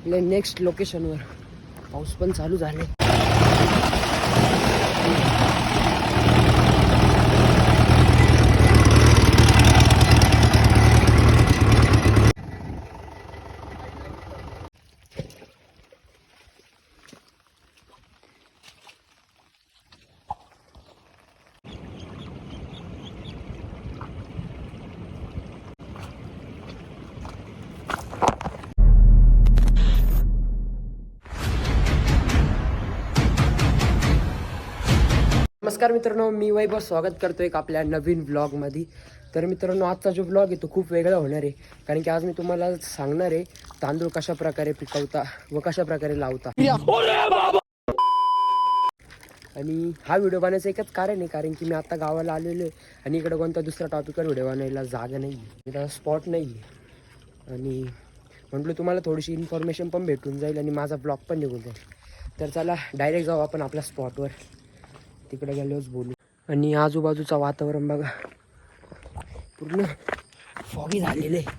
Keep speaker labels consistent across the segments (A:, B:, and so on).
A: आपल्या नेक्स्ट लोकेशनवर पाऊस पण चालू झाले नमस्कार मित्रांनो मी वैभव स्वागत करतो एक आपल्या नवीन ब्लॉगमध्ये तर मित्रांनो आजचा जो ब्लॉग आहे तो खूप वेगळा होणार आहे. कारण की आज मी तुम्हाला सांगणार आहे तांदूळ कशा प्रकारे पिकवता व कशा प्रकारे लावता. आणि हा व्हिडिओ बनायचं एकच कारण आहे कारण की मी आता गावाला आलेलो आहे आणि इकडे कोणता दुसरा टॉपिकवर व्हिडिओ बनवायला जागा नाही आहे स्पॉट नाही आहे आणि म्हटलं तुम्हाला थोडीशी इन्फॉर्मेशन पण भेटून जाईल आणि माझा ब्लॉग पण निघून जाईल. तर चला डायरेक्ट जाऊ आपण आपल्या स्पॉटवर तिकडे गेलोच बोलू. आणि आजूबाजूचा वातावरण बघा. पूर्ण फॉगी झालेलं आहे.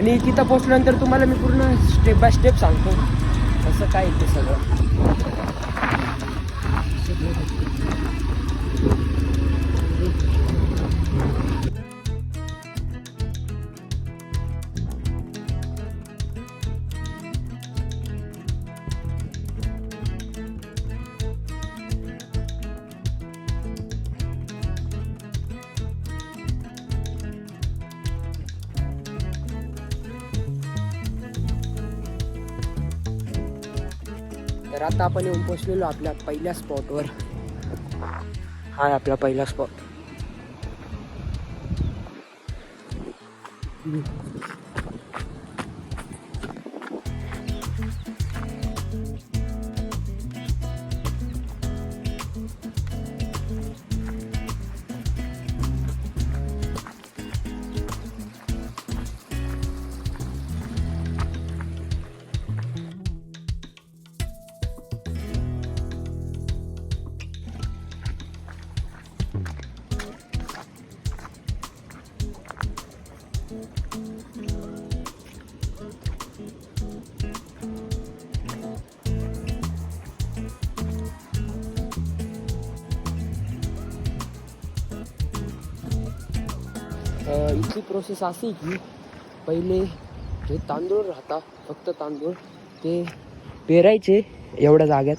A: आणि तिथं पोचल्यानंतर तुम्हाला मी पूर्ण स्टेप बाय स्टेप सांगतो. कसं काय ते सगळं. तर आता आपण येऊन पोचलेलो आपल्या पहिल्या स्पॉटवर हा आहे आपला पहिला स्पॉट इथली प्रोसेस अशी की पहिले जे तांदूळ राहता फक्त तांदूळ ते पेरायचे एवढ्या जाग्यात.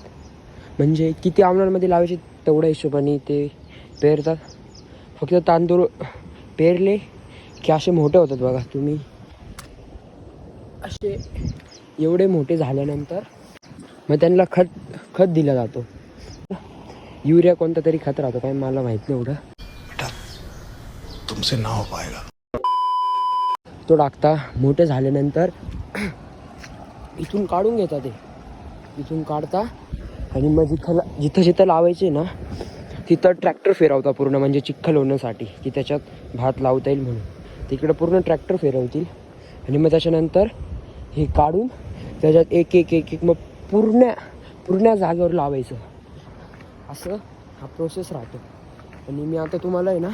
A: म्हणजे किती आवणांमध्ये लावायचे तेवढ्या हिशोबाने ते पेरतात. फक्त तांदूळ पेरले की असे मोठे होतात बघा तुम्ही. असे एवढे मोठे झाल्यानंतर मग त्यांना खत खत दिला जातो. युरिया कोणता तरी खत राहतो काय मला माहीत नाही एवढं.
B: तुमसे ना हो पाएगा
A: तो टाकता. मोठे झाल्यानंतर इथून काढून घेता ते. इथून काढता. आणि मग जिथं जिथं जिथं लावायचे ना तिथं ट्रॅक्टर फिरवता पूर्ण म्हणजे चिखल होण्यासाठी की त्याच्यात भात लावता येईल म्हणून. तिकडं पूर्ण ट्रॅक्टर फिरवतील. आणि मग त्याच्यानंतर हे काढून त्याच्यात एक एक एक एक मग पूर्ण पूर्ण जागेवर लावायचं. असं हा प्रोसेस राहतो. आणि मी आता तुम्हाला आहे ना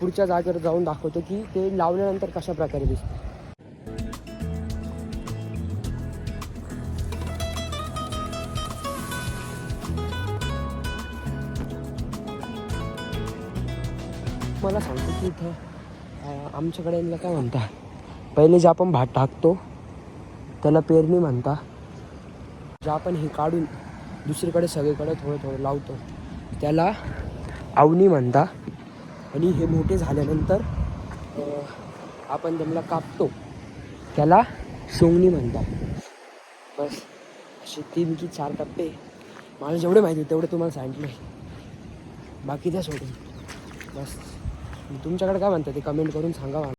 A: पुढच्या जागेवर जाऊन दाखवतो की ते लावल्यानंतर कशा प्रकारे दिसतं. मला सांगतो की इथं आमच्याकडे यांना काय म्हणता? पहिले जे आपण भात टाकतो त्याला पेरणी म्हणता. जे आपण हे काढून दुसरीकडे सगळीकडे थोडं थोडं लावतो त्याला आवणी म्हणता. आणि हे मोठे झाल्यानंतर आपण त्यांना कापतो त्याला सोंगणी म्हणतात बस असे तीन की चार टप्पे. मला जेवढे माहिती आहे तेवढे तुम्हाला सांगितले. बाकी त्या सोडून. बस. तुमच्याकडे काय म्हणतात ते कमेंट करून सांगा मला.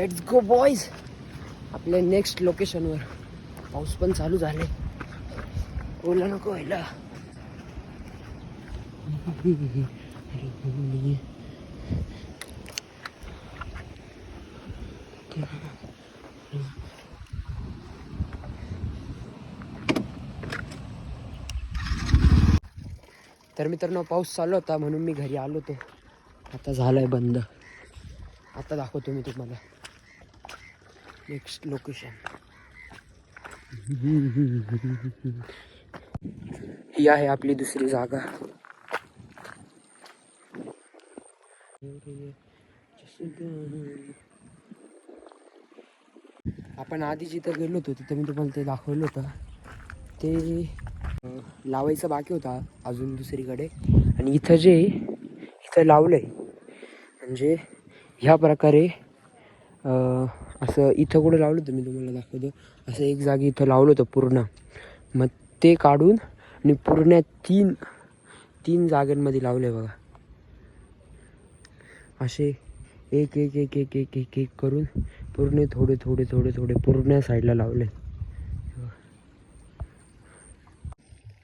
A: लेट्स गो बॉईज आपल्या नेक्स्ट लोकेशनवर पाऊस पण चालू झाले ओला नको व्हायला. तर मित्रांनो पाऊस चालू होता म्हणून मी घरी आलो होतो. आता झालंय बंद. आता दाखवतो मी तुम्हाला. नेक्स्ट लोकेशन ही आहे आपली दुसरी जागा. आपण आधी जिथं गेलो होतो तिथं मी तुम्हाला ते दाखवलं होतं. ते लावायचं बाकी होता अजून दुसरीकडे. आणि इथं जे इथं लावलंय म्हणजे ह्या प्रकारे असं इथं कुठं लावलं होतं मी तुम्हाला दाखवतो. असं एक जागी इथं लावलं होतं पूर्ण. मग ते काढून आणि पूर्ण तीन तीन जागांमध्ये लावले बघा. असे एक एक एक एक एक एक एक करून पूर्ण थोडे थोडे थोडे थोडे पूर्ण साईडला लावले.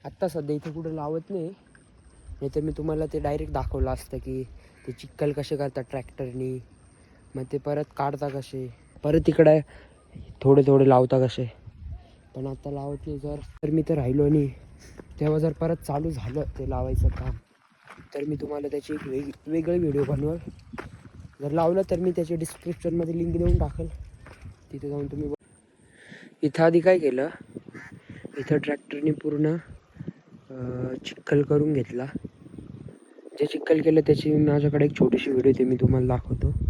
A: आत्ता सध्या इथं कुठं लावत नाही. नाही तर मी तुम्हाला ते डायरेक्ट दाखवलं असतं की ते चिक्कल कसे करतात ट्रॅक्टरनी मग ते परत काढता कसे? परत इकडे थोडे थोडे लावता कसे? पण आता लावत नाही जर. तर मी तर राहिलो नाही. तेव्हा जर परत चालू झालं ते लावायचं काम तर मी तुम्हाला त्याची एक वेग वेगळी व्हिडिओ बनवेल. जर लावलं तर मी त्याची डिस्क्रिप्शनमध्ये लिंक देऊन टाकेल. तिथे जाऊन तुम्ही बघ- इथं आधी काय केलं? इथं ट्रॅक्टरने पूर्ण चिखल करून घेतला. जे चिखल केलं त्याची माझ्याकडे एक छोटीशी व्हिडिओ ते मी तुम्हाला दाखवतो.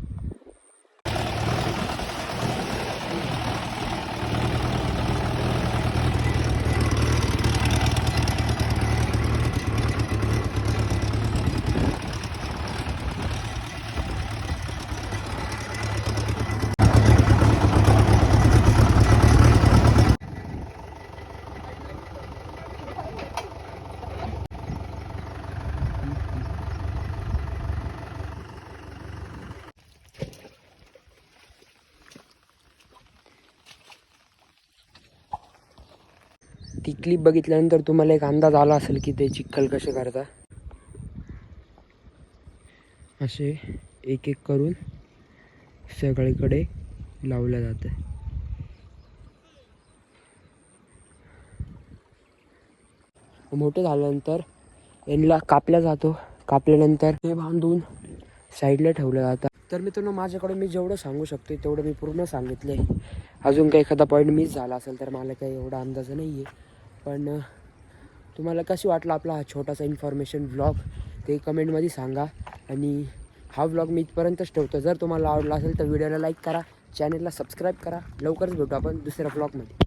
A: ती क्लिप बघितल्यानंतर तुम्हाला एक अंदाज आला असेल की ते चिखल कसे करता? असे एक एक करून सगळीकडे लावलं जातं मोठं झाल्यानंतर यांना कापल्या जातो. कापल्यानंतर ते बांधून साईडला ठेवलं जातं. तर मित्रांनो माझ्याकडे मी जेवढं सांगू शकतो तेवढं मी पूर्ण सांगितलं आहे अजून काही एखादा पॉईंट मिस झाला असेल तर मला काही एवढा अंदाज नाही आहे पण तुम्हाला कशी वाटला आपला हा छोटासा इन्फॉर्मेशन ब्लॉग ते कमेंटमध्ये सांगा. आणि हा व्लॉग मी इथपर्यंतच ठेवतो. जर तुम्हाला आवडला असेल तर व्हिडिओला लाईक करा. चॅनलला सबस्क्राईब करा. लवकरच भेटू आपण दुसऱ्या ब्लॉगमध्ये